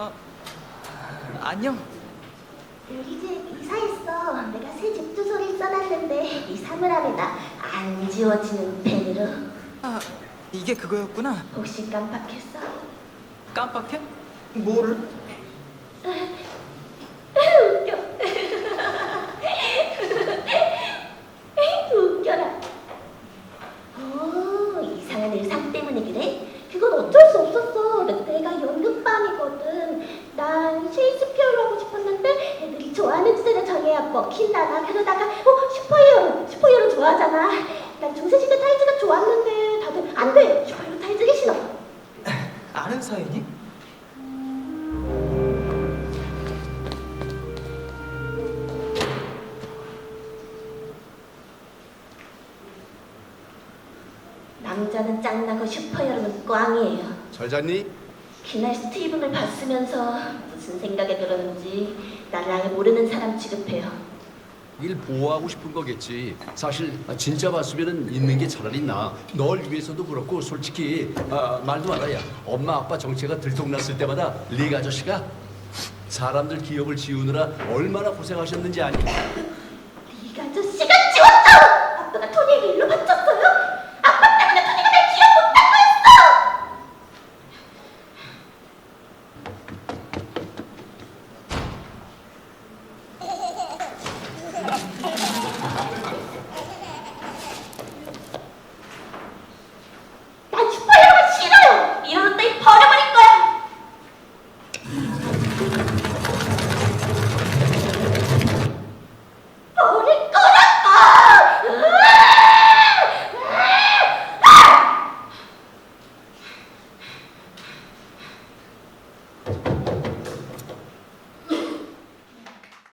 아, 안녕. 집 이사했어. 내가 새 집 주소를 써놨는데 이 사물함에 나안 지워지는 펜으로 아, 이게 그거였구나. 혹시 깜빡했어? 깜빡해? 뭐를? 웃겨. 웃겨라. 어, 이상한 의상 때문에 그래? 그건 어쩔 수 없었어. 내가 연극반이거든. 난 셰익스피어로 하고 싶었는데 애들이 좋아하는 주제를 정해야 먹힌다나 그러다가 어 슈퍼히어로 슈퍼히어로 좋아하잖아. 난 중세시대 타이즈가 좋았는데 다들 안 돼. 슈퍼히어로 타이즈가 싫어. 아는 사이니? 남자는 짱나고 슈퍼히어로는 꽝이에요. 잘 잤니? 그날 스티븐을 봤으면서 무슨 생각 이 들었는지 나를 아예 모르는 사람 취급해요. 일 보호하고 싶은 거겠지. 사실 아, 진짜 봤으면 있는 게 차라리 나. 널 위해서도 그렇고 솔직히 아, 말도 말아야 엄마 아빠 정체가 들통났을 때마다 리가 아저씨가 사람들 기억을 지우느라 얼마나 고생하셨는지 아니? 네가 아저씨가